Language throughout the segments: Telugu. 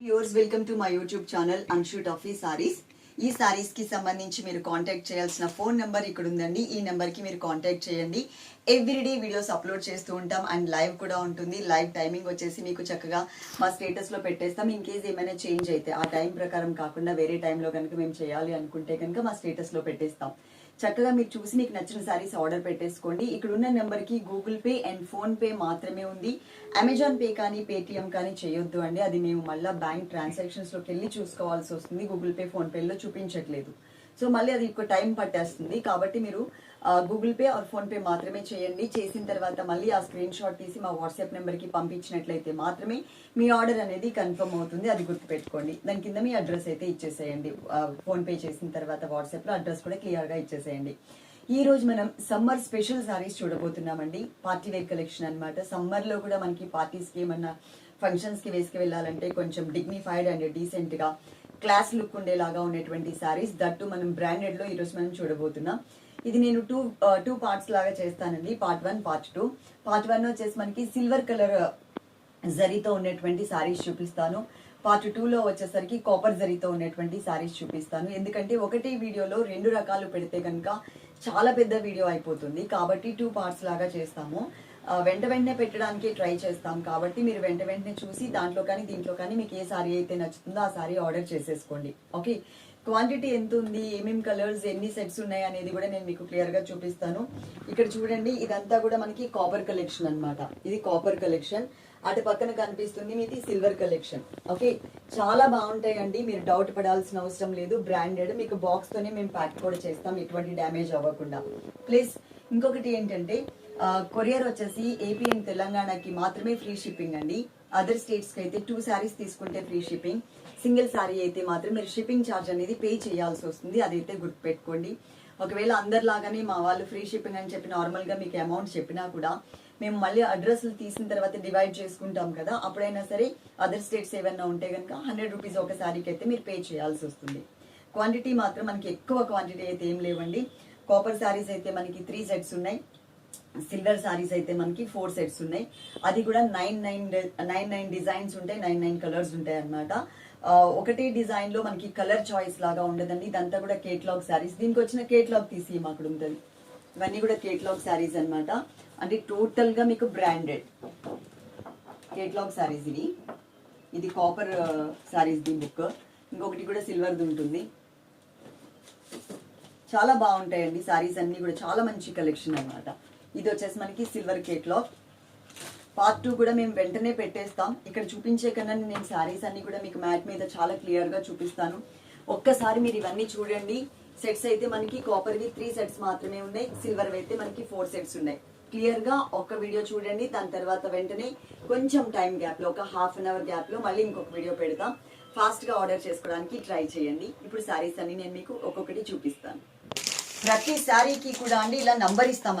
Yours welcome to my YouTube channel అన్షూట్ ఆఫీ సారీస్. ఈ సారీస్కి సంబంధించి మీరు కాంటాక్ట్ చేయాల్సిన ఫోన్ నెంబర్ ఇక్కడ ఉందండి ఈ నెంబర్కి మీరు కాంటాక్ట్ చేయండి. ఎవ్రీడే వీడియోస్ అప్లోడ్ చేస్తూ ఉంటాం అండ్ లైవ్ కూడా ఉంటుంది. లైవ్ టైమింగ్ వచ్చేసి మీకు చక్కగా మా స్టేటస్లో పెట్టేస్తాం. ఇన్ కేస్ ఏమైనా చేంజ్ అయితే ఆ టైం ప్రకారం కాకుండా వేరే టైంలో కనుక మేము చేయాలి అనుకుంటే కనుక మా స్టేటస్లో పెట్టేస్తాం. చక్కగా మీరు చూసి మీకు నచ్చిన శారీస్ ఆర్డర్ పెట్టేసుకోండి. ఇక్కడ ఉన్న నెంబర్కి Google Pay and PhonePe మాత్రమే ఉంది. అమెజాన్ పే కానీ పేటిఎం కానీ చేయొద్దు అండి. అది మేము మళ్ళీ బ్యాంక్ ట్రాన్సాక్షన్స్లోకి వెళ్ళి చూసుకోవాల్సి వస్తుంది. గూగుల్ పే ఫోన్పేలో చూపించట్లేదు. సో మళ్ళీ అది ఒక టైం పట్టేస్తుంది. కాబట్టి మీరు Google Pay or PhonePe మాత్రమే చేయండి. చేసిన తర్వాత మళ్ళీ ఆ స్క్రీన్ షాట్ తీసి మా వాట్సాప్ నెంబర్కి పంపించినట్లయితే మాత్రమే మీ ఆర్డర్ అనేది కన్ఫర్మ్ అవుతుంది. అది గుర్తుపెట్టుకోండి. దాని కింద మీ అడ్రస్ అయితే ఇచ్చేసేయండి. ఫోన్ పే చేసిన తర్వాత వాట్సాప్లో అడ్రస్ కూడా క్లియర్గా ఇచ్చేసేయండి. ఈ రోజు మనం సమ్మర్ స్పెషల్ సారీస్ చూడబోతున్నామండి. పార్టీ వేర్ కలెక్షన్ అన్నమాట. సమ్మర్లో కూడా మనకి పార్టీస్కి ఏమన్నా ఫంక్షన్స్కి వేసుకు వెళ్ళాలంటే కొంచెం డిగ్నిఫైడ్ అండ్ డీసెంట్గా క్లాస్ లుక్ ఉండేలాగా ఉన్నటువంటి సారీస్ దట్టు మనం బ్రాండెడ్లో ఈ రోజు మనం చూడబోతున్నాం. ఇది నేను టూ టూ పార్ట్స్ లాగా చేస్తానండి. Part one part two part one వచ్చేసి మనకి సిల్వర్ కలర్ uh, జరీతో ఉన్నటువంటి శారీస్ చూపిస్తాను. పార్ట్ టూలో వచ్చేసరికి కాపర్ జరీతో ఉన్నటువంటి శారీస్ చూపిస్తాను. ఎందుకంటే ఒకటి వీడియోలో రెండు రకాలు పెడితే కనుక చాలా పెద్ద వీడియో అయిపోతుంది. కాబట్టి టూ పార్ట్స్ లాగా చేస్తాము. Uh, వెంట వెంటనే పెట్టడానికి ట్రై చేస్తాం. కాబట్టి మీరు వెంట వెంటనే చూసి దాంట్లో కానీ దీంట్లో కానీ మీకు ఏ సారీ అయితే నచ్చుతుందో ఆ సారీ ఆర్డర్ చేసేసుకోండి. ఓకే క్వాంటిటీ ఎంత ఉంది ఏమేమి కలర్స్ ఎన్ని సెట్స్ ఉన్నాయి అనేది కూడా నేను మీకు క్లియర్గా చూపిస్తాను. ఇక్కడ చూడండి ఇదంతా కూడా మనకి కాపర్ కలెక్షన్ అన్నమాట. ఇది కాపర్ కలెక్షన్ అటు పక్కన కనిపిస్తుంది మీది సిల్వర్ కలెక్షన్ ఓకే చాలా బాగుంటాయండి. మీరు డౌట్ పడాల్సిన అవసరం లేదు. బ్రాండెడ్ మీకు బాక్స్ తోనే మేము ప్యాక్ కూడా చేస్తాం. ఎటువంటి డ్యామేజ్ అవ్వకుండా. ప్లీజ్ ఇంకొకటి ఏంటంటే కొరియర్ వచ్చేసి ఏపీ అండ్ తెలంగాణకి మాత్రమే ఫ్రీ షిప్పింగ్ అండి. అదర్ స్టేట్స్కి అయితే టూ శారీస్ తీసుకుంటే ఫ్రీ షిప్పింగ్ సింగిల్ శారీ అయితే మాత్రం మీరు షిప్పింగ్ ఛార్జ్ అనేది పే చేయాల్సి వస్తుంది. అదైతే గుర్తుపెట్టుకోండి. ఒకవేళ అందరిలాగానే మా వాళ్ళు ఫ్రీ షిప్పింగ్ అని చెప్పి నార్మల్గా మీకు అమౌంట్ చెప్పినా కూడా మేము మళ్ళీ అడ్రస్లు తీసిన తర్వాత డివైడ్ చేసుకుంటాం కదా అప్పుడైనా సరే అదర్ స్టేట్స్ ఏమైనా ఉంటే కనుక హండ్రెడ్ రూపీస్ ఒక శారీకి అయితే మీరు పే చేయాల్సి వస్తుంది. క్వాంటిటీ మాత్రం మనకి ఎక్కువ క్వాంటిటీ అయితే ఏం లేవండి. కాపర్ శారీస్ అయితే మనకి త్రీ సెట్స్ ఉన్నాయి. సిల్వర్ సారీస్ అయితే మనకి ఫోర్ సెట్స్ ఉన్నాయి. అది కూడా nine nine nine nine designs ఉంటాయి నైన్ నైన్ కలర్స్ ఉంటాయి అనమాట ఒకటి డిజైన్లో మనకి కలర్ చాయిస్ లాగా ఉండదండి. ఇదంతా కూడా కేట్లాగ్ శారీస్. దీనికి వచ్చిన కేట్లాగ్ తీసి మాకు ఉంటుంది ఇవన్నీ కూడా కేట్లాగ్ శారీస్ అన్నమాట. అంటే టోటల్గా మీకు బ్రాండెడ్ కేట్లాగ్ శారీస్ ఇది ఇది కాపర్ శారీస్ ది బుక్. ఇంకొకటి కూడా సిల్వర్ది ఉంటుంది. చాలా బాగుంటాయండి సారీస్ అన్ని కూడా. చాలా మంచి కలెక్షన్ అన్నమాట. ఇది వచ్చేసి మనకి సిల్వర్ కేట్లాగ్. పార్ట్ టూ కూడా మేము వెంటనే పెట్టేస్తాం. ఇక్కడ చూపించే కన్నా నేను శారీస్ అన్ని కూడా మీకు మ్యాట్ మీద చాలా క్లియర్గా చూపిస్తాను. ఒక్కసారి మీరు ఇవన్నీ చూడండి. సెట్స్ అయితే మనకి కాపర్వి త్రీ సెట్స్ మాత్రమే ఉన్నాయి. సిల్వర్ అయితే మనకి ఫోర్ సెట్స్ ఉన్నాయి. క్లియర్గా ఒక్క ఒక వీడియో చూడండి. దాని తర్వాత వెంటనే కొంచెం టైం గ్యాప్లో ఒక హాఫ్ అన్ అవర్ గ్యాప్లో మళ్ళీ ఇంకొక వీడియో పెడతాం. ఫాస్ట్గా ఆర్డర్ చేసుకోవడానికి ట్రై చేయండి. ఇప్పుడు శారీస్ అన్ని నేను మీకు ఒక్కొక్కటి చూపిస్తాను. ప్రతి శారీకి కూడా అండి ఇలా నంబర్ ఇస్తాం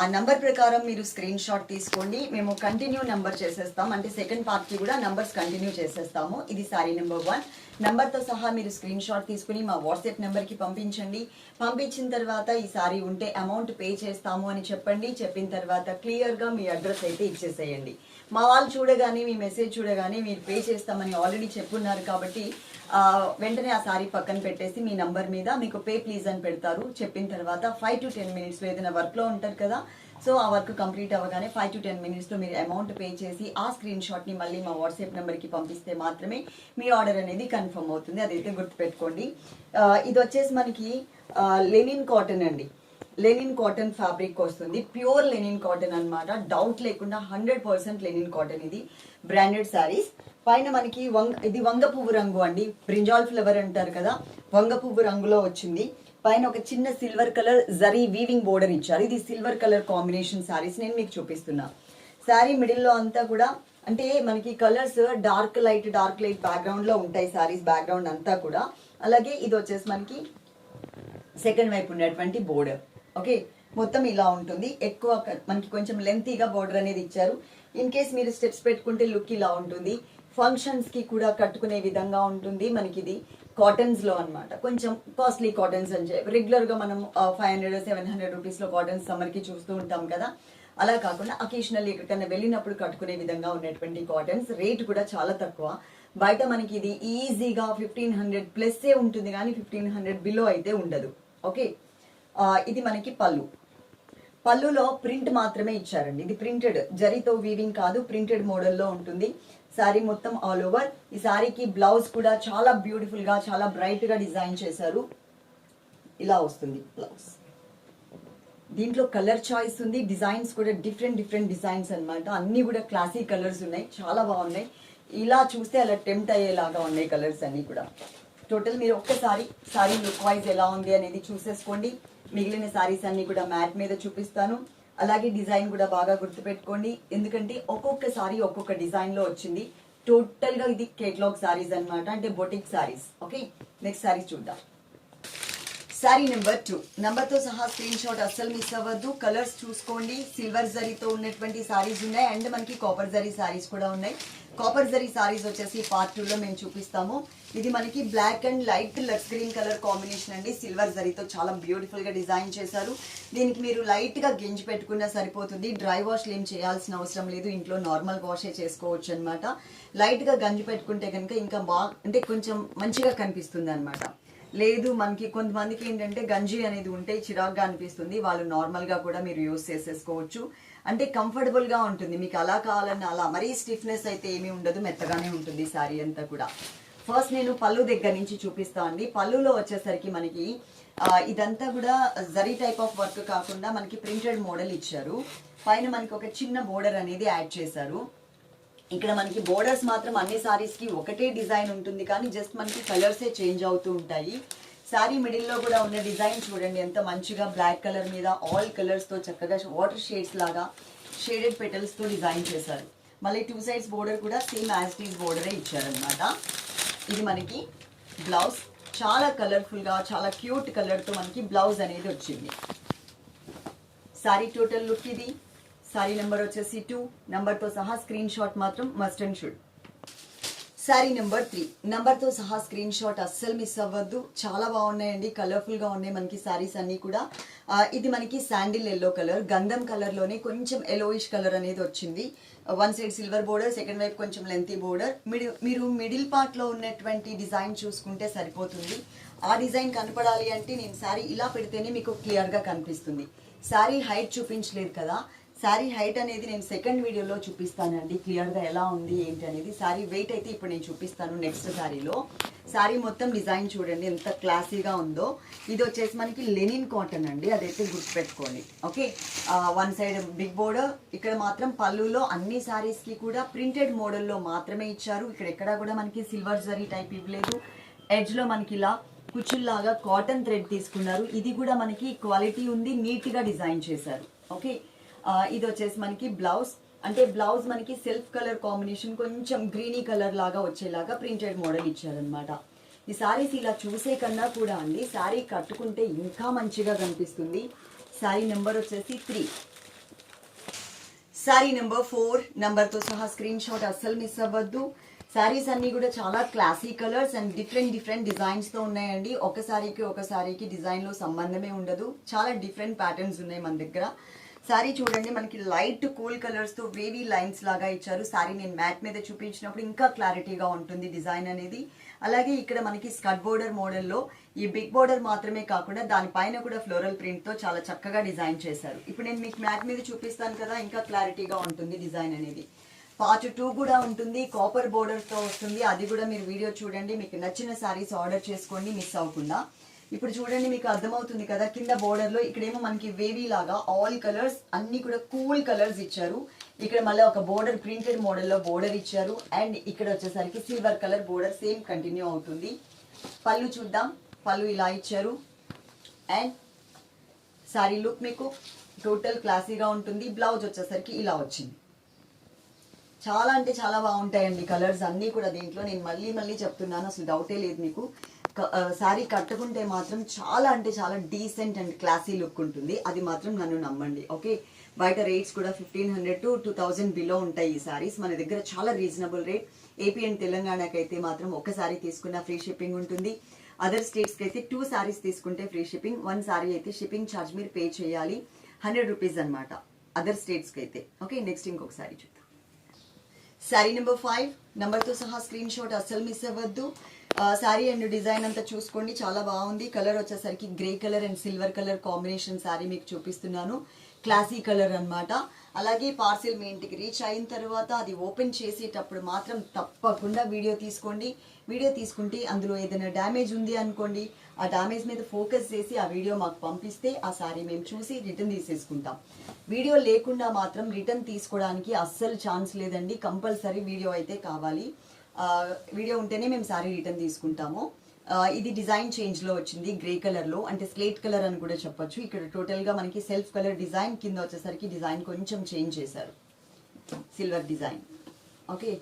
ఆ నంబర్ ప్రకారం మీరు స్క్రీన్ షాట్ తీసుకోండి. మేము కంటిన్యూ నంబర్ చేసేస్తాం. అంటే సెకండ్ పార్ట్కి కూడా నంబర్స్ కంటిన్యూ చేసేస్తాము. ఇది సారీ నెంబర్ వన్ నెంబర్తో సహా మీరు స్క్రీన్ షాట్ తీసుకుని మా వాట్సాప్ నెంబర్కి పంపించండి. పంపించిన తర్వాత ఈ సారీ ఉంటే అమౌంట్ పే చేస్తాము అని చెప్పండి. చెప్పిన తర్వాత క్లియర్గా మీ అడ్రస్ అయితే ఇచ్చేసేయండి. మా వాళ్ళు చూడగానే మీ మెసేజ్ చూడగానే మీరు పే చేస్తామని ఆల్రెడీ చెప్పున్నారు కాబట్టి వెంటనే ఆ సారీ పక్కన పెట్టేసి మీ నంబర్ మీద మీకు పే ప్లీజ్ అని పెడతారు. చెప్పిన తర్వాత ఫైవ్ టు టెన్ మినిట్స్లో ఏదైనా వర్క్లో ఉంటారు కదా సో ఆ వర్క్ కంప్లీట్ అవ్వగానే ఫైవ్ టు టెన్ మినిట్స్లో మీరు అమౌంట్ పే చేసి ఆ స్క్రీన్ షాట్ని మళ్ళీ మా వాట్సాప్ నెంబర్కి పంపిస్తే మాత్రమే మీ ఆర్డర్ అనేది కన్ఫర్మ్ అవుతుంది. అదైతే గుర్తుపెట్టుకోండి. ఇది వచ్చేసి మనకి లెనిన్ కాటన్ అండి. లెనిన్ కాటన్ ఫ్యాబ్రిక్ వస్తుంది. ప్యూర్ లెనిన్ కాటన్ అన్నమాట. డౌట్ లేకుండా హండ్రెడ్ పర్సెంట్ లెనిన్ కాటన్ ఇది. బ్రాండెడ్ శారీస్ పైన మనకి వంగ ఇది వంగ పువ్వు రంగు అండి. బ్రింజాల్ ఫ్లవర్ అంటారు కదా వంగ పువ్వు రంగులో వచ్చింది. పైన ఒక చిన్న silver colour zari weaving border ఇచ్చారు. ఇది సిల్వర్ కలర్ కాంబినేషన్ శారీస్ నేను మీకు చూపిస్తున్నా. శారీ మిడిల్లో అంతా కూడా అంటే మనకి colours dark light dark light బ్యాక్గ్రౌండ్లో ఉంటాయి శారీస్ బ్యాక్గ్రౌండ్ అంతా కూడా. అలాగే ఇది వచ్చేసి మనకి సెకండ్ వైపు ఉన్నటువంటి బోర్డర్ ఓకే మొత్తం ఇలా ఉంటుంది. ఎక్కువ మనకి కొంచెం లెంతీగా బోర్డర్ అనేది ఇచ్చారు. ఇన్ కేస్ మీరు స్టెప్స్ పెట్టుకుంటే లుక్ ఇలా ఉంటుంది. ఫంక్షన్స్కి కూడా కట్టుకునే విధంగా ఉంటుంది మనకి ఇది కాటన్స్లో అన్నమాట. కొంచెం కాస్ట్లీ కాటన్స్ అని చెప్పి. రెగ్యులర్గా మనం ఫైవ్ హండ్రెడ్ సెవెన్ హండ్రెడ్ రూపీస్లో కాటన్స్ సమ్మర్కి చూస్తూ ఉంటాం కదా. అలా కాకుండా అకేషనల్లీ ఎక్కడికైనా వెళ్ళినప్పుడు కట్టుకునే విధంగా ఉన్నటువంటి కాటన్స్ రేట్ కూడా చాలా తక్కువ. బయట మనకి ఇది ఈజీగా ఫిఫ్టీన్ హండ్రెడ్ ప్లస్ ఉంటుంది కానీ ఫిఫ్టీన్ హండ్రెడ్ బిలో అయితే ఉండదు. ఓకే? ఇది మనకి పళ్ళు. పళ్ళులో ప్రింట్ మాత్రమే ఇచ్చారండి. ఇది ప్రింటెడ్. జరీతో వీవింగ్ కాదు ప్రింటెడ్ మోడల్లో ఉంటుంది. శారీ మొత్తం ఆల్ ఓవర్. ఈ శారీకి బ్లౌజ్ కూడా చాలా బ్యూటిఫుల్గా చాలా బ్రైట్గా డిజైన్ చేశారు. ఇలా వస్తుంది బ్లౌజ్. దీంట్లో కలర్ చాయిస్ ఉంది డిజైన్స్ కూడా డిఫరెంట్ డిఫరెంట్ డిజైన్స్ అనమాట అన్ని కూడా క్లాసిక్ కలర్స్ ఉన్నాయి చాలా బాగున్నాయి. ఇలా చూస్తే అలా టెంప్ట్ అయ్యేలాగా ఉన్నాయి కలర్స్ అన్నీ కూడా. టోటల్ మీరు ఒక్కసారి శారీ లుక్ వైజ్ ఎలా ఉంది అనేది చూసేసుకోండి. మిగిలిన శారీస్ అన్ని కూడా మ్యాట్ మీద చూపిస్తాను. అలాగే డిజైన్ కూడా బాగా గుర్తుపెట్టుకోండి. ఎందుకంటే ఒక్కొక్క సారీ ఒక్కొక్క డిజైన్లో వచ్చింది. టోటల్గా ఇది కేటలాగ్ సారీస్ అన్నమాట. అంటే boutique saris. Okay? Next sari చూద్దాం. Sari number two. నెంబర్తో సహా స్క్రీన్ షాట్ అస్సలు మిస్ అవ్వద్దు. కలర్స్ చూసుకోండి. సిల్వర్ జరీతో ఉన్నటువంటి సారీస్ ఉన్నాయి. అండ్ మనకి కాపర్ జరీ సారీస్ కూడా ఉన్నాయి. కాపర్ జరీ సారీస్ వచ్చేసి పార్ట్ టూ లో మేము చూపిస్తాము. ఇది మనకి black and light lux green colour combination అండి. సిల్వర్ జరీతో చాలా బ్యూటిఫుల్గా డిజైన్ చేశారు. దీనికి మీరు లైట్గా పెట్టుకున్నా సరిపోతుంది. డ్రై వాష్ ఏం చేయాల్సిన అవసరం లేదు. ఇంట్లో నార్మల్ వాషే చేసుకోవచ్చు అనమాట లైట్గా గంజి పెట్టుకుంటే కనుక ఇంకా బాగా అంటే కొంచెం మంచిగా కనిపిస్తుంది అనమాట లేదు మనకి కొంతమందికి ఏంటంటే గంజి అనేది ఉంటే చిరాగ్గా అనిపిస్తుంది. వాళ్ళు నార్మల్గా కూడా మీరు యూస్ చేసేసుకోవచ్చు. అంటే కంఫర్టబుల్గా ఉంటుంది. మీకు అలా కావాలన్నా అలా. మరీ స్టిఫ్నెస్ అయితే ఏమీ ఉండదు. మెత్తగానే ఉంటుంది శారీ అంతా కూడా. ఫస్ట్ నేను పళ్ళు దగ్గర నుంచి చూపిస్తా అండి. పళ్ళులో వచ్చేసరికి మనకి ఇదంతా కూడా జరీ టైప్ ఆఫ్ వర్క్ కాకుండా మనకి ప్రింటెడ్ మోడల్ ఇచ్చారు. పైన మనకి ఒక చిన్న బోర్డర్ అనేది యాడ్ చేశారు. ఇక్కడ మనకి బోర్డర్స్ మాత్రం అన్ని సారీస్కి ఒకటే డిజైన్ ఉంటుంది కానీ జస్ట్ మనకి కలర్సే చేంజ్ అవుతూ ఉంటాయి. శారీ మిడిల్లో కూడా ఉన్న డిజైన్ చూడండి ఎంత మంచిగా బ్లాక్ కలర్ మీద ఆల్ కలర్స్తో చక్కగా వాటర్ షేడ్స్ లాగా షేడెడ్ పెటల్స్తో డిజైన్ చేశారు. మళ్ళీ టూ సైడ్స్ బోర్డర్ కూడా సేమ్ యాజ్ టీస్ బోర్డరే ఇచ్చారనమాట ఇది మనకి బ్లౌజ్ చాలా కలర్ఫుల్గా చాలా క్యూట్ కలర్తో మనకి బ్లౌజ్ అనేది వచ్చింది. సారీ టోటల్ లుక్ ఇది. శారీ నెంబర్ వచ్చేసి టూ నెంబర్తో సహా స్క్రీన్ షాట్ మాత్రం must and should sari number three నెంబర్తో సహా స్క్రీన్ షాట్ అస్సలు మిస్ అవ్వద్దు. చాలా బాగున్నాయండి. కలర్ఫుల్గా ఉన్నాయి మనకి సారీస్ అన్నీ కూడా. ఇది మనకి శాండిల్ ఎల్లో కలర్ గంధం కలర్లోనే కొంచెం ఎలోయిష్ కలర్ అనేది వచ్చింది. One side silver border second వైపు కొంచెం లెంతీ బోర్డర్ మీరు మిడిల్ పార్ట్లో ఉన్నటువంటి డిజైన్ చూసుకుంటే సరిపోతుంది. ఆ డిజైన్ కనపడాలి అంటే నేను శారీ ఇలా పెడితేనే మీకు క్లియర్గా కనిపిస్తుంది. శారీ హైట్ చూపించలేదు కదా. శారీ హైట్ అనేది నేను సెకండ్ వీడియోలో చూపిస్తానండి. క్లియర్గా ఎలా ఉంది ఏంటి అనేది. శారీ వెయిట్ అయితే ఇప్పుడు నేను చూపిస్తాను నెక్స్ట్ శారీలో శారీ మొత్తం డిజైన్ చూడండి ఎంత క్లాసీగా ఉందో. ఇది వచ్చేసి మనకి లెనిన్ కాటన్ అండి అదైతే గుర్తుపెట్టుకోండి. Okay? One side big border ఇక్కడ మాత్రం పళ్ళులో అన్ని శారీస్కి కూడా ప్రింటెడ్ మోడల్లో మాత్రమే ఇచ్చారు. ఇక్కడ ఎక్కడా కూడా మనకి సిల్వర్ జరీ టైప్ ఇవ్వలేదు. ఎడ్జ్లో మనకి ఇలా కుచ్చుల్లాగా కాటన్ థ్రెడ్ తీసుకున్నారు. ఇది కూడా మనకి క్వాలిటీ ఉంది నీట్గా డిజైన్ చేశారు. ఓకే? ఇది వచ్చేసి మనకి బ్లౌజ్. అంటే బ్లౌజ్ మనకి సెల్ఫ్ కలర్ కాంబినేషన్ కొంచెం గ్రీనీ కలర్ లాగా వచ్చేలాగా ప్రింటెడ్ మోడల్ ఇచ్చారనమాట ఈ సారీస్ ఇలా చూసే కన్నా కూడా అండి శారీ కట్టుకుంటే ఇంకా మంచిగా కనిపిస్తుంది. శారీ నెంబర్ వచ్చేసి త్రీ. శారీ నెంబర్ ఫోర్ నెంబర్తో సహా స్క్రీన్ షాట్ అస్సలు మిస్ అవ్వద్దు. శారీస్ అన్నీ కూడా చాలా classy colours and different different డిజైన్స్తో ఉన్నాయండి. ఒక శారీకి ఒక శారీకి డిజైన్లో సంబంధమే ఉండదు. చాలా డిఫరెంట్ ప్యాటర్న్స్ ఉన్నాయి మన దగ్గర. శారీ చూడండి మనకి లైట్ కూల్ కలర్స్తో వేవీ లైన్స్ లాగా ఇచ్చారు. శారీ నేను మ్యాట్ మీద చూపించినప్పుడు ఇంకా క్లారిటీగా ఉంటుంది డిజైన్ అనేది. అలాగే ఇక్కడ మనకి స్కట్ బోర్డర్ మోడల్లో ఈ బిగ్ బోర్డర్ మాత్రమే కాకుండా దానిపైన కూడా ఫ్లోరల్ ప్రింట్తో చాలా చక్కగా డిజైన్ చేశారు. ఇప్పుడు నేను మీకు మ్యాట్ మీద చూపిస్తాను కదా ఇంకా క్లారిటీగా ఉంటుంది డిజైన్ అనేది. పార్ట్ టూ కూడా ఉంటుంది కాపర్ బోర్డర్తో వస్తుంది. అది కూడా మీరు వీడియో చూడండి మీకు నచ్చిన సారీస్ ఆర్డర్ చేసుకోండి మిస్ అవ్వకుండా. ఇప్పుడు చూడండి మీకు అర్థమవుతుంది కదా కింద బోర్డర్లో ఇక్కడేమో మనకి వేవీ లాగా ఆల్ కలర్స్ అన్ని కూడా కూల్ కలర్స్ ఇచ్చారు. ఇక్కడ మళ్ళీ ఒక బోర్డర్ ప్రింటెడ్ మోడల్లో బోర్డర్ ఇచ్చారు. అండ్ ఇక్కడ వచ్చేసరికి silver colour border same continue అవుతుంది. పళ్ళు చూద్దాం. పళ్ళు ఇలా ఇచ్చారు. అండ్ సారీ లుక్ మీకు టోటల్ క్లాసీగా ఉంటుంది. బ్లౌజ్ వచ్చేసరికి ఇలా వచ్చింది. చాలా అంటే చాలా బాగుంటాయండి కలర్స్ అన్నీ కూడా దీంట్లో. నేను మళ్ళీ మళ్ళీ చెప్తున్నాను అసలు డౌటే లేదు మీకు. శారీ కట్టుకుంటే మాత్రం చాలా అంటే చాలా డీసెంట్ అండ్ క్లాసీ లుక్ ఉంటుంది. అది మాత్రం నన్ను నమ్మండి. ఓకే? బయట రేట్స్ కూడా fifteen hundred to two thousand below ఉంటాయి ఈ సారీస్ మన దగ్గర చాలా రీజనబుల్ రేట్ ఏపీ అండ్ తెలంగాణకి అయితే మాత్రం ఒక తీసుకున్న ఫ్రీ షిప్పింగ్ ఉంటుంది. అదర్ స్టేట్స్కి అయితే టూ శారీస్ తీసుకుంటే ఫ్రీ షిప్పింగ్ వన్ సారీ అయితే షిప్పింగ్ ఛార్జ్ మీరు పే చేయాలి. హండ్రెడ్ రూపీస్ అనమాట అదర్ స్టేట్స్కి అయితే ఓకే? నెక్స్ట్ ఇంకొక సారీ చూద్దాం. శారీ నెంబర్ ఫైవ్ నెంబర్తో సహా స్క్రీన్ షాట్ అస్సలు మిస్ అవ్వద్దు. శారీ అండ్ డిజైన్ అంతా చూసుకోండి. చాలా బాగుంది. కలర్ వచ్చేసరికి grey colour and silver colour combination sari మీకు చూపిస్తున్నాను. క్లాసీ కలర్ అన్నమాట. అలాగే పార్సిల్ మీ ఇంటికి రీచ్ అయిన తర్వాత అది ఓపెన్ చేసేటప్పుడు మాత్రం తప్పకుండా వీడియో తీసుకోండి. వీడియో తీసుకుంటే అందులో ఏదైనా డ్యామేజ్ ఉంది అనుకోండి ఆ డ్యామేజ్ మీద ఫోకస్ చేసి ఆ వీడియో మాకు పంపిస్తే ఆ సారీ మేము చూసి రిటర్న్ తీసేసుకుంటాం. వీడియో లేకుండా మాత్రం రిటర్న్ తీసుకోవడానికి అస్సలు ఛాన్స్ లేదండి. కంపల్సరీ వీడియో అయితే కావాలి. వీడియో ఉంటేనే మేము సారీ రిటర్న్ తీసుకుంటాము. ఇది డిజైన్ చేంజ్లో వచ్చింది గ్రే కలర్లో అంటే స్లేట్ కలర్ అని కూడా చెప్పొచ్చు. ఇక్కడ టోటల్గా మనకి సెల్ఫ్ కలర్ డిజైన్ కింద వచ్చేసరికి డిజైన్ కొంచెం చేంజ్ చేశారు. Silver design. ఓకే?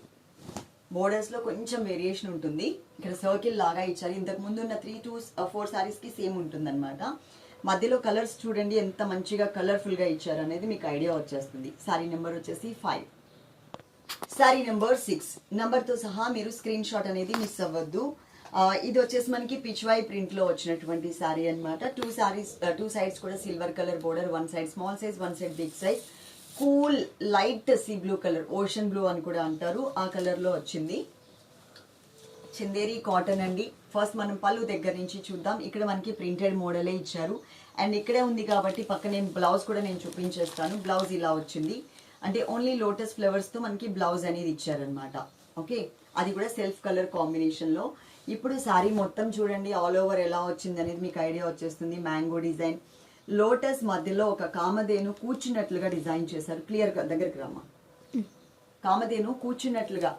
బోర్డర్స్లో కొంచెం వేరియేషన్ ఉంటుంది. ఇక్కడ సర్కిల్ లాగా ఇచ్చారు. ఇంతకు ముందు ఉన్న త్రీ టూ ఫోర్ శారీస్కి సేమ్ ఉంటుందన్నమాట. మధ్యలో కలర్స్ చూడండి ఎంత మంచిగా కలర్ఫుల్గా ఇచ్చారు అనేది మీకు ఐడియా వచ్చేస్తుంది. శారీ నెంబర్ వచ్చేసి ఫైవ్ శారీ నెంబర్ సిక్స్ నెంబర్తో సహా మీరు స్క్రీన్ షాట్ అనేది మిస్ అవ్వద్దు. ఇది వచ్చేసి మనకి పిచ్వాయి ప్రింట్లో వచ్చినటువంటి శారీ అన్నమాట. టూ శారీస్ టూ సైడ్స్ కూడా silver colour border one side small size one side big size cool light sea blue colour ocean blue అని కూడా అంటారు. ఆ కలర్లో వచ్చింది. చందేరి కాటన్ అండి. ఫస్ట్ మనం పళ్ళు దగ్గర నుంచి చూద్దాం. ఇక్కడ మనకి ప్రింటెడ్ మోడలే ఇచ్చారు. అండ్ ఇక్కడే ఉంది కాబట్టి పక్కనే బ్లౌజ్ కూడా నేను చూపించేస్తాను. బ్లౌజ్ ఇలా వచ్చింది. అంటే ఓన్లీ లోటస్ ఫ్లవర్స్తో మనకి బ్లౌజ్ అనేది ఇచ్చారనమాట ఓకే? అది కూడా సెల్ఫ్ కలర్ కాంబినేషన్లో. ఇప్పుడు శారీ మొత్తం చూడండి. ఆల్ ఓవర్ ఎలా వచ్చింది అనేది మీకు ఐడియా వచ్చేస్తుంది. మ్యాంగో డిజైన్ లోటస్ మధ్యలో ఒక కామధేను కూర్చున్నట్లుగా డిజైన్ చేశారు. క్లియర్గా దగ్గరికి రామా కామధేను కూర్చున్నట్లుగా.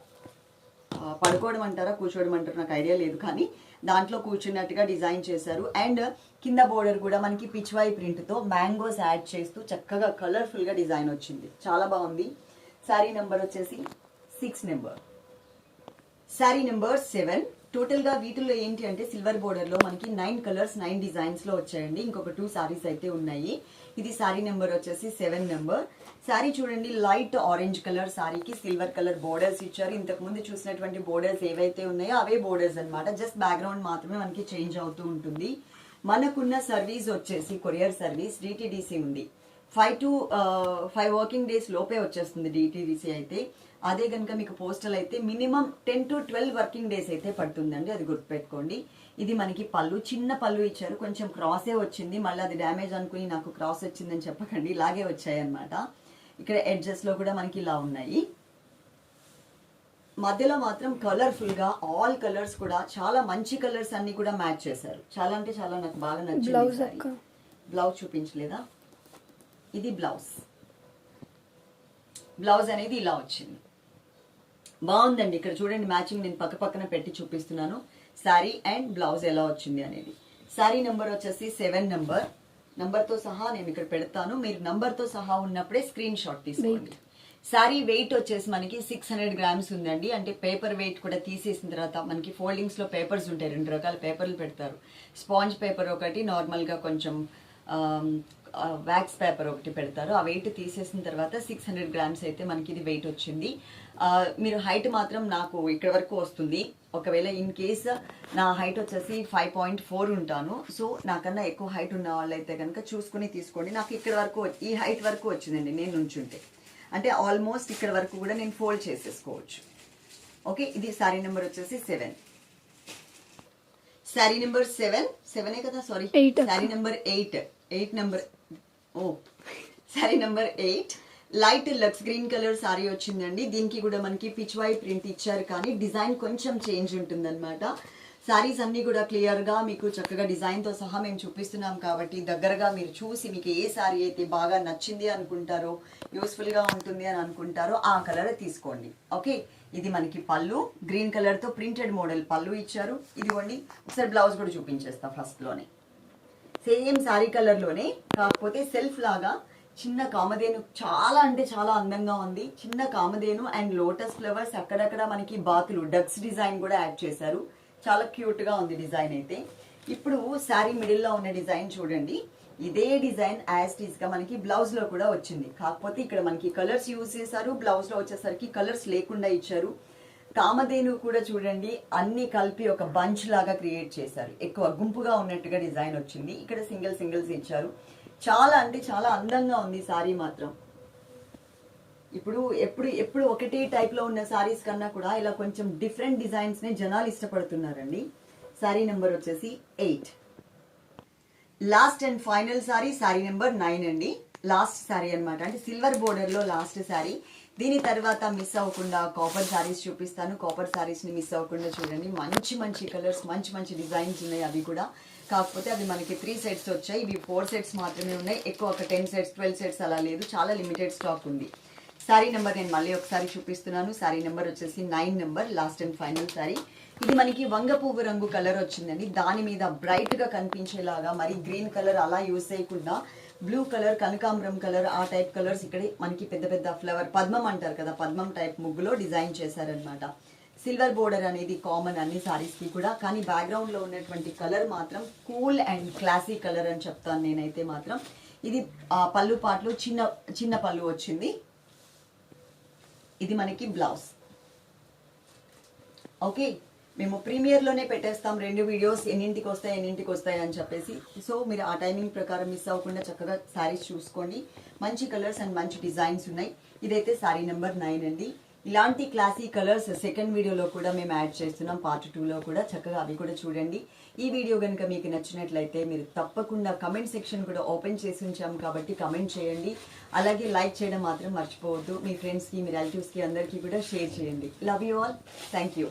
పడుకోవడం అంటారా కూర్చోవడం అంటారు నాకు ఐడియా లేదు కానీ దాంట్లో కూర్చున్నట్టుగా డిజైన్ చేశారు. అండ్ కింద బోర్డర్ కూడా మనకి పిచ్వాయి ప్రింట్తో మ్యాంగోస్ యాడ్ చేస్తూ చక్కగా కలర్ఫుల్గా డిజైన్ వచ్చింది. చాలా బాగుంది. శారీ నెంబర్ వచ్చేసి six number sari number seven టోటల్గా వీటిల్లో ఏంటి అంటే సిల్వర్ బోర్డర్లో మనకి నైన్ కలర్స్ నైన్ డిజైన్స్లో వచ్చాయండి. ఇంకొక టూ సారీస్ అయితే ఉన్నాయి. ఇది సారీ నెంబర్ వచ్చేసి సెవెన్ నెంబర్ సారీ చూడండి లైట్ ఆరెంజ్ కలర్ సారీకి సిల్వర్ కలర్ బోర్డర్స్ ఇచ్చారు. ఇంతకు ముందు చూసినటువంటి బోర్డర్స్ ఏవైతే ఉన్నాయో అవే బోర్డర్స్ అన్నమాట. జస్ట్ బ్యాక్గ్రౌండ్ మాత్రమే మనకి చేంజ్ అవుతూ ఉంటుంది. మనకున్న సర్వీస్ వచ్చేసి కొరియర్ సర్వీస్ డిటిడిసి ఉంది. Five to five working days లోపే వచ్చేస్తుంది డిటీడీసీ అయితే. అదే కనుక మీకు పోస్టల్ అయితే minimum ten to twelve working days అయితే పడుతుందండి అది గుర్తుపెట్టుకోండి. ఇది మనకి పళ్ళు చిన్న పళ్ళు ఇచ్చారు కొంచెం క్రాసే వచ్చింది మళ్ళీ అది డ్యామేజ్ అనుకుని నాకు క్రాస్ వచ్చిందని చెప్పకండి ఇలాగే వచ్చాయి అన్నమాట ఇక్కడ ఎడ్జెస్లో కూడా మనకి ఇలా ఉన్నాయి. మధ్యలో మాత్రం కలర్ఫుల్గా ఆల్ కలర్స్ కూడా చాలా మంచి కలర్స్ అన్ని కూడా మ్యాచ్ చేశారు. చాలా అంటే చాలా నాకు బాగా నచ్చింది. బ్లౌజ్ చూపించలేదా? ఇది బ్లౌజ్ బ్లౌజ్ అనేది ఇలా వచ్చింది. బాగుందండి. ఇక్కడ చూడండి మ్యాచింగ్ నేను పక్క పక్కన పెట్టి చూపిస్తున్నాను. శారీ అండ్ బ్లౌజ్ ఎలా వచ్చింది అనేది. శారీ నెంబర్ వచ్చేసి సెవెన్ నెంబర్తో సహా నేను ఇక్కడ పెడతాను. మీరు number తో సహా ఉన్నప్పుడే స్క్రీన్ షాట్ తీసుకోండి. శారీ వెయిట్ వచ్చేసి మనకి సిక్స్ హండ్రెడ్ గ్రామ్స్ ఉందండి. అంటే పేపర్ వెయిట్ కూడా తీసేసిన తర్వాత మనకి ఫోల్డింగ్స్లో పేపర్స్ ఉంటాయి. రెండు రకాల పేపర్లు పెడతారు. స్పాంజ్ పేపర్ ఒకటి నార్మల్గా కొంచెం వ్యాక్స్ పేపర్ ఒకటి పెడతారు. ఆ వెయిట్ తీసేసిన తర్వాత సిక్స్ హండ్రెడ్ గ్రామ్స్ అయితే మనకి ఇది వెయిట్ వచ్చింది. మీరు హైట్ మాత్రం నాకు ఇక్కడ వరకు వస్తుంది. ఒకవేళ ఇన్ కేస్ నా హైట్ వచ్చేసి ఫైవ్ పాయింట్ ఫోర్ ఉంటాను. సో నాకన్నా ఎక్కువ హైట్ ఉన్న వాళ్ళైతే కనుక చూసుకుని తీసుకోండి. నాకు ఇక్కడ వరకు ఈ హైట్ వరకు వచ్చిందండి నేను నుంచుంటే అంటే ఆల్మోస్ట్ ఇక్కడ వరకు కూడా నేను ఫోల్డ్ చేసేసుకోవచ్చు. ఓకే ఇది సారీ నెంబర్ వచ్చేసి సెవెన్ శారీ నెంబర్ సెవెన్ సెవెనే కదా? Sorry. Sari number eight eight number ఓ sari number eight light Lux green colour sari వచ్చిందండి. దీనికి కూడా మనకి పిచ్వాయి ప్రింట్ ఇచ్చారు కానీ డిజైన్ కొంచెం చేంజ్ ఉంటుందన్నమాట. సారీస్ అన్నీ కూడా క్లియర్గా మీకు చక్కగా డిజైన్తో సహా మేము చూపిస్తున్నాం కాబట్టి దగ్గరగా మీరు చూసి మీకు ఏ సారీ అయితే బాగా నచ్చింది అనుకుంటారో యూస్ఫుల్గా ఉంటుంది అని అనుకుంటారో ఆ కలర్ తీసుకోండి. ఓకే ఇది మనకి పళ్ళు. గ్రీన్ కలర్తో ప్రింటెడ్ మోడల్ పళ్ళు ఇచ్చారు. ఇదిగోండి ఒకసారి బ్లౌజ్ కూడా చూపించేస్తా ఫస్ట్లోనే సేమ్ సారీ కలర్లోనే కాకపోతే సెల్ఫ్ లాగా చిన్న కామధేను చాలా అంటే చాలా అందంగా ఉంది. చిన్న కామధేను అండ్ లోటస్ ఫ్లవర్స్ అక్కడక్కడ మనకి బాతులు డక్స్ డిజైన్ కూడా యాడ్ చేశారు. చాలా క్యూట్గా ఉంది డిజైన్ అయితే. ఇప్పుడు శారీ మిడిల్లో ఉన్న డిజైన్ చూడండి. ఇదే డిజైన్ యాజ్గా మనకి బ్లౌజ్లో కూడా వచ్చింది. కాకపోతే ఇక్కడ మనకి కలర్స్ యూజ్ చేశారు. బ్లౌజ్లో వచ్చేసరికి కలర్స్ లేకుండా ఇచ్చారు. కామధేను కూడా చూడండి అన్ని కలిపి ఒక బంచ్ లాగా క్రియేట్ చేశారు. ఎక్కువ గుంపుగా ఉన్నట్టుగా డిజైన్ వచ్చింది. ఇక్కడ సింగిల్ సింగిల్స్ ఇచ్చారు. చాలా అంటే చాలా అందంగా ఉంది సారీ మాత్రం. ఇప్పుడు ఎప్పుడు ఎప్పుడు ఒకటే టైప్లో ఉన్న సారీస్ కన్నా కూడా ఇలా కొంచెం డిఫరెంట్ డిజైన్స్నే జనాలు ఇష్టపడుతున్నారండి. సారీ నెంబర్ వచ్చేసి eight. Last and final sari sari number nine అండి. లాస్ట్ సారీ అన్నమాట. అంటే సిల్వర్ బోర్డర్లో లాస్ట్ సారీ. దీని తర్వాత మిస్ అవ్వకుండా కాపర్ శారీస్ చూపిస్తాను. కాపర్ శారీస్ని మిస్ అవ్వకుండా చూడండి. మంచి మంచి కలర్స్ మంచి మంచి డిజైన్స్ ఉన్నాయి అవి కూడా. కాకపోతే అవి మనకి త్రీ సెట్స్ వచ్చాయి. ఇవి ఫోర్ సెట్స్ మాత్రమే ఉన్నాయి. ఎక్కువ ఒక టెన్ సెట్స్ ట్వెల్వ్ సెట్స్ అలా లేదు. చాలా లిమిటెడ్ స్టాక్ ఉంది. శారీ నెంబర్ నేను మళ్ళీ ఒకసారి చూపిస్తున్నాను. సారీ నెంబర్ వచ్చేసి nine number last and final sari ఇది మనకి వంగ పువ్వు రంగు కలర్ వచ్చిందండి. దాని మీద బ్రైట్గా కనిపించేలాగా మరి గ్రీన్ కలర్ అలా యూస్ చేయకుండా బ్లూ కలర్ కనకాంబరం కలర్ ఆ టైప్ కలర్స్ ఇక్కడ మనకి పెద్ద పెద్ద ఫ్లవర్ పద్మం అంటారు కదా పద్మం టైప్ ముగ్గులో డిజైన్ చేశారనమాట సిల్వర్ బోర్డర్ అనేది కామన్ అన్ని సారీస్కి కూడా కానీ బ్యాక్గ్రౌండ్లో ఉన్నటువంటి కలర్ మాత్రం కూల్ అండ్ క్లాసీ కలర్ అని చెప్తాను నేనైతే మాత్రం. ఇది ఆ, పళ్ళు పాటలు చిన్న చిన్న పళ్ళు వచ్చింది. ఇది మనకి బ్లౌజ్ ఓకే మేము ప్రీమియర్లోనే పెట్టేస్తాం. రెండు వీడియోస్ ఎన్నింటికి వస్తాయి ఎన్నింటికి వస్తాయి అని చెప్పేసి. సో మీరు ఆ టైమింగ్ ప్రకారం మిస్ అవ్వకుండా చక్కగా శారీస్ చూసుకోండి. మంచి కలర్స్ అండ్ మంచి డిజైన్స్ ఉన్నాయి. ఇదైతే శారీ నెంబర్ నైన్ అండి. ఇలాంటి క్లాసీ కలర్స్ సెకండ్ వీడియోలో కూడా మేము యాడ్ చేస్తున్నాం. పార్ట్ టూలో కూడా చక్కగా అవి కూడా చూడండి. ఈ వీడియో కనుక మీకు నచ్చినట్లయితే మీరు తప్పకుండా కమెంట్ సెక్షన్ కూడా ఓపెన్ చేసి ఉంచాం కాబట్టి కమెంట్ చేయండి. అలాగే లైక్ చేయడం మాత్రం మర్చిపోవద్దు. మీ ఫ్రెండ్స్కి మీ రిలేటివ్స్కి అందరికీ కూడా షేర్ చేయండి. Love you all thank you